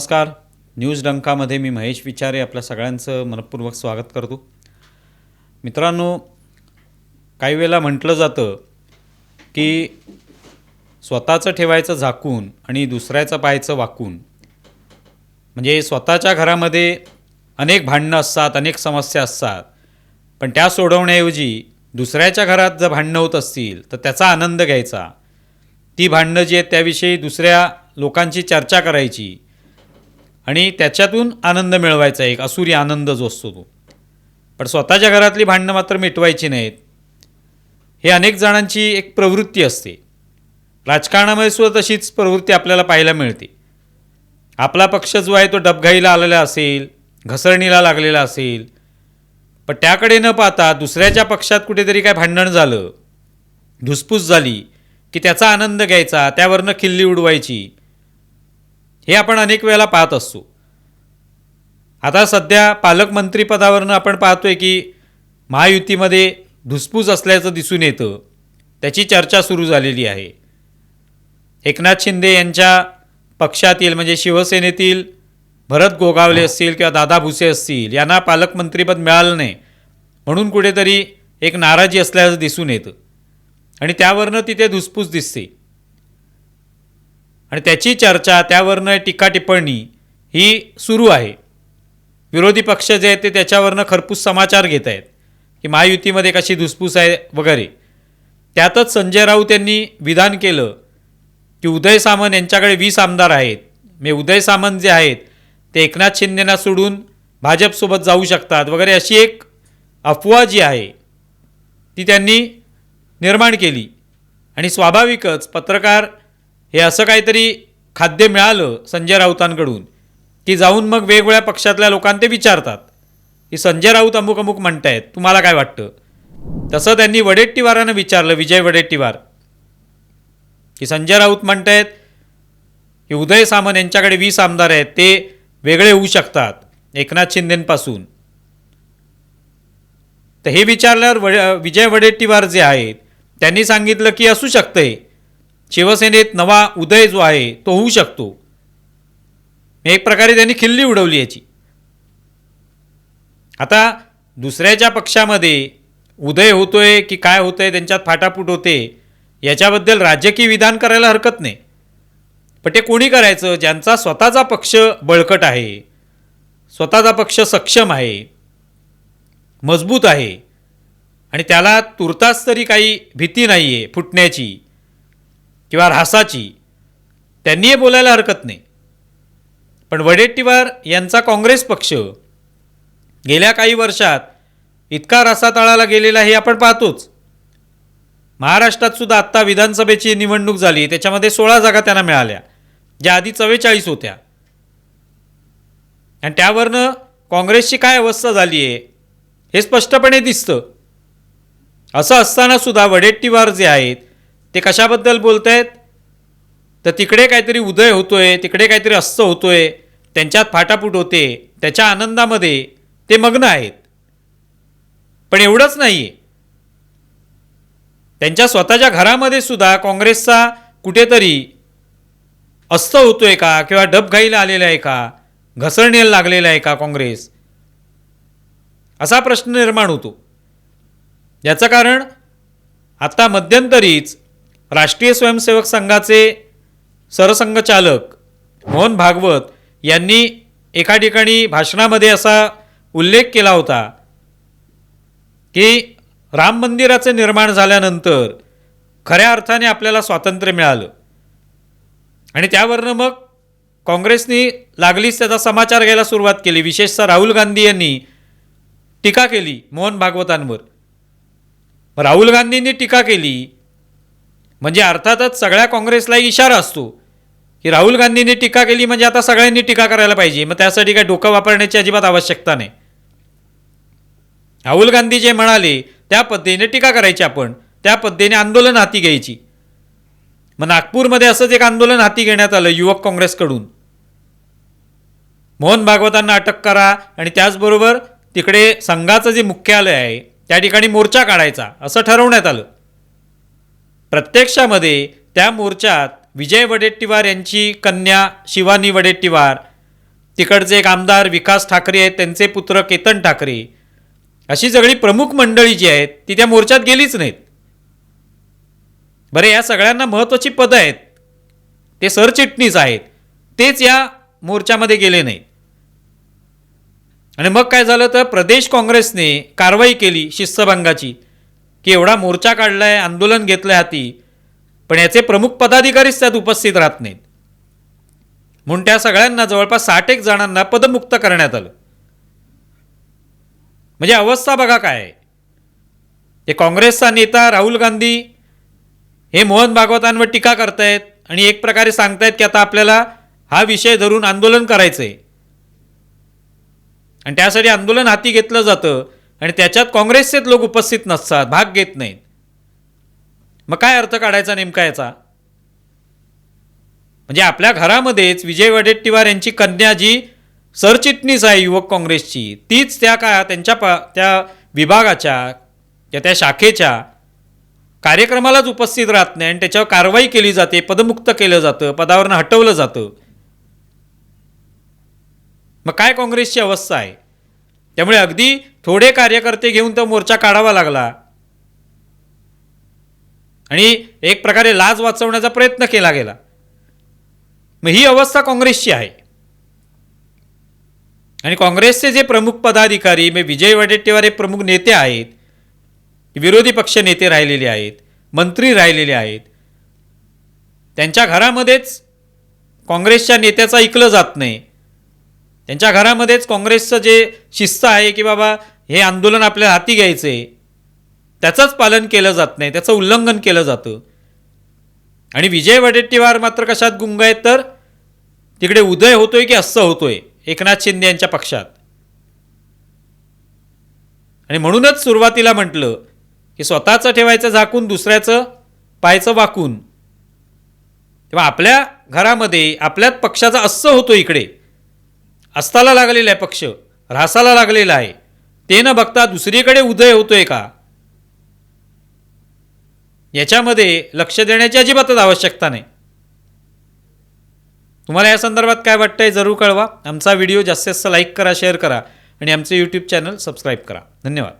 नमस्कार. न्यूज डंकामध्ये मी महेश विचारे आपल्या सगळ्यांचं मनपूर्वक स्वागत करतो. मित्रांनो काही वेळेला म्हटलं जातं की स्वतःचं ठेवायचं झाकून आणि दुसऱ्याचं पाहायचं वाकून. म्हणजे स्वतःच्या घरामध्ये अनेक भांडणं असतात अनेक समस्या असतात. पण त्या सोडवण्याऐवजी दुसऱ्याच्या घरात जर भांडणं होत असतील तर त्याचा आनंद घ्यायचा. ती भांडणं जी आहेत त्याविषयी दुसऱ्या लोकांची चर्चा करायची. आणि त्याच्यातून आनंद मिळवायचा एक असुरी आनंद जो असतो तो. पण स्वतःच्या घरातली भांडणं मात्र मिटवायची नाहीत. हे अनेक जणांची एक प्रवृत्ती असते. राजकारणामध्ये सुद्धा तशीच प्रवृत्ती आपल्याला पाहायला मिळते. आपला पक्ष जो आहे तो डबघाईला आलेला असेल घसरणीला लागलेला असेल पण त्याकडे न पाहता दुसऱ्याच्या पक्षात कुठेतरी काय भांडण झालं धुसफूस झाली की त्याचा आनंद घ्यायचा त्यावरनं खिल्ली उडवायची हे आपण अनेक वेळेला पाहत असतो आता सध्या पालकमंत्रीपदावरनं आपण पाहतोय की महायुतीमध्ये धुसफूस असल्याचं दिसून येतं. त्याची चर्चा सुरू झालेली आहे. एकनाथ शिंदे यांच्या पक्षातील म्हणजे शिवसेनेतील भरत गोगावले असतील किंवा दादा भुसे असतील यांना पालकमंत्रीपद मिळालं नाही. म्हणून कुठेतरी एक नाराजी असल्याचं दिसून येतं. आणि त्यावरनं तिथे धुसफूस दिसते. आणि त्याची चर्चा त्यावरनं टीका टिप्पणी ही सुरू आहे. विरोधी पक्ष जे आहेत ते त्याच्यावरनं खरपूस समाचार घेत आहेत की महायुतीमध्ये कशी धुसफूस आहे वगैरे. त्यातच संजय राऊत यांनी विधान केलं की उदय सामंत यांच्याकडे वीस आमदार आहेत. मे उदय सामंत जे आहेत ते एकनाथ शिंदेना सोडून भाजपसोबत जाऊ शकतात वगैरे अशी एक अफवा जी आहे ती त्यांनी निर्माण केली. आणि स्वाभाविकच पत्रकार हे असं काहीतरी खाद्य मिळालं संजय राऊतांकडून की जाऊन मग वेगवेगळ्या पक्षातल्या लोकांना ते विचारतात. की संजय राऊत अमुक अमुक म्हणतायत तुम्हाला काय वाटतं? तसं त्यांनी वडेट्टीवारानं विचारलं विजय वडेट्टीवार. की संजय राऊत म्हणतायत की उदय सामंत यांच्याकडे वीस आमदार आहेत ते वेगळे होऊ शकतात एकनाथ शिंदेंपासून. तर हे विचारल्यावर वड विजय वडेट्टीवार जे आहेत त्यांनी सांगितलं की असू शकतंय. शिवसेनेत नवा उदय जो आहे तो होऊ शकतो. एक प्रकारे त्यांनी खिल्ली उडवली याची. आता दुसऱ्याच्या पक्षामध्ये उदय होतोय की काय होतंय त्यांच्यात फाटाफूट होते याच्याबद्दल राजकीय विधान करायला हरकत नाही. पण ते कोणी करायचं? ज्यांचा स्वतःचा पक्ष बळकट आहे स्वतःचा पक्ष सक्षम आहे मजबूत आहे आणि त्याला तुर्तास तरी काही भीती नाही आहे फुटण्याची. किंवा ऱ्हासाची त्यांनीही बोलायला हरकत नाही. पण वडेट्टीवार यांचा काँग्रेस पक्ष गेल्या काही वर्षात इतका रसातळाला गेलेला हे आपण पाहतोच. महाराष्ट्रात सुद्धा आत्ता विधानसभेची निवडणूक झाली त्याच्यामध्ये सोळा जागा त्यांना मिळाल्या ज्या आधी चव्वेचाळीस होत्या. आणि त्यावरनं काँग्रेसची काय अवस्था झाली आहे हे स्पष्टपणे दिसतं. असं असताना सुद्धा वडेट्टीवार जे आहेत ते कशाबद्दल बोलत आहेत तर तिकडे काहीतरी उदय होतोय तिकडे काहीतरी अस्त होतोय त्यांच्यात फाटाफूट होते त्याच्या आनंदामध्ये ते मग्न आहेत. पण एवढंच नाही आहे त्यांच्या स्वतःच्या घरामध्ये सुद्धा काँग्रेसचा कुठेतरी अस्त होतोय का किंवा डबघाईला आलेला आहे का? घसरणीला लागलेला आहे का काँग्रेस? असा प्रश्न निर्माण होतो. याचं कारण आता मध्यंतरीच राष्ट्रीय स्वयंसेवक संघाचे सरसंघचालक मोहन भागवत यांनी एका ठिकाणी भाषणामध्ये असा उल्लेख केला होता की राम मंदिराचं निर्माण झाल्यानंतर खऱ्या अर्थाने आपल्याला स्वातंत्र्य मिळालं. आणि त्यावरनं मग काँग्रेसनी लागलीच त्याचा समाचार घ्यायला सुरुवात केली. विशेषतः राहुल गांधी यांनी टीका केली मोहन भागवतांवर. राहुल गांधींनी टीका केली म्हणजे अर्थातच सगळ्या काँग्रेसला इशारा असतो की राहुल गांधींनी टीका केली म्हणजे आता सगळ्यांनी टीका करायला पाहिजे. मग त्यासाठी काय डोकं वापरण्याची अजिबात आवश्यकता नाही. राहुल गांधी जे म्हणाले त्या पद्धतीने टीका करायची आपण. त्या पद्धतीने आंदोलन हाती घ्यायची. मग नागपूरमध्ये असंच एक आंदोलन हाती घेण्यात आलं युवक काँग्रेसकडून. मोहन भागवतांना अटक करा आणि त्याचबरोबर तिकडे संघाचं जे मुख्यालय आहे त्या ठिकाणी मोर्चा काढायचा असं ठरवण्यात आलं. प्रत्यक्षामध्ये त्या मोर्चात विजय वडेट्टीवार यांची कन्या शिवानी वडेट्टीवार तिकडचे एक आमदार विकास ठाकरे आहेत त्यांचे पुत्र केतन ठाकरे. अशी सगळी प्रमुख मंडळी जी आहेत ती त्या मोर्चात गेलीच नाहीत. बरे या सगळ्यांना महत्त्वाची पदं आहेत. ते सरचिटणीस आहेत. तेच या मोर्चामध्ये गेले नाही आणि मग काय झालं तर प्रदेश काँग्रेसने कारवाई केली शिस्तभंगाची. की एवढा मोर्चा काढलाय आंदोलन घेतलं हाती पण याचे प्रमुख पदाधिकारीच त्यात उपस्थित राहत नाहीत. म्हणून त्या सगळ्यांना जवळपास साठ एक जणांना पदमुक्त करण्यात आलं. म्हणजे अवस्था बघा काय ते काँग्रेसचा नेता राहुल गांधी हे मोहन भागवतांवर टीका करतायत आणि एक प्रकारे सांगतायत की आता आपल्याला हा विषय धरून आंदोलन करायचं आहे आणि त्यासाठी आंदोलन हाती घेतलं जातं. आणि त्याच्यात काँग्रेसचेच लोक उपस्थित नसतात भाग घेत नाहीत. मग काय अर्थ काढायचा नेमका याचा? म्हणजे आपल्या घरामध्येच विजय वडेट्टीवार यांची कन्या जी सरचिटणीस आहे युवक काँग्रेसची तीच त्या का त्यांच्या प त्या विभागाच्या या त्या शाखेच्या कार्यक्रमालाच उपस्थित राहत नाही आणि त्याच्यावर कारवाई केली जाते पदमुक्त केलं जातं पदावरनं हटवलं जातं. मग काय काँग्रेसची अवस्था आहे? त्यामुळे अगदी थोडे कार्यकर्ते घेऊन तो मोर्चा काढावा लागला. आणि एक प्रकारे लाज वाचवण्याचा प्रयत्न केला गेला. मग ही अवस्था काँग्रेसची आहे. आणि काँग्रेसचे जे प्रमुख पदाधिकारी म्हणजे विजय वडेट्टीवार हे प्रमुख नेते आहेत विरोधी पक्ष नेते राहिलेले आहेत मंत्री राहिलेले आहेत त्यांच्या घरामध्येच काँग्रेसच्या नेत्याचं ऐकलं जात नाही. त्यांच्या घरामध्येच काँग्रेसचं जे शिस्त आहे की बाबा हे आंदोलन आपल्याला हाती घ्यायचं आहे त्याचंच पालन केलं जात नाही त्याचं उल्लंघन केलं जातं. आणि विजय वडेट्टीवार मात्र कशात गुंग आहेत तर? तिकडे उदय होतोय की अस्स होतोय? एकनाथ शिंदे यांच्या पक्षात. आणि म्हणूनच सुरुवातीला म्हटलं की स्वतःचं ठेवायचं झाकून दुसऱ्याचं पायचं वाकून. तेव्हा आपल्या घरामध्ये आपल्याच पक्षाचा अस्स होतो इकडे. अस्ताला लागलेला आहे पक्ष ऱ्हासाला लागलेला आहे. ते न बघता दुसरीकडे उदय होतोय का? याच्यामध्ये लक्ष देण्याची अजिबातच आवश्यकता नाही. तुम्हाला या संदर्भात काय वाटतंय जरूर कळवा. आमचा व्हिडिओ जास्तीत जास्त लाईक करा शेअर करा आणि आमचे यूट्यूब चॅनल सबस्क्राईब करा. धन्यवाद.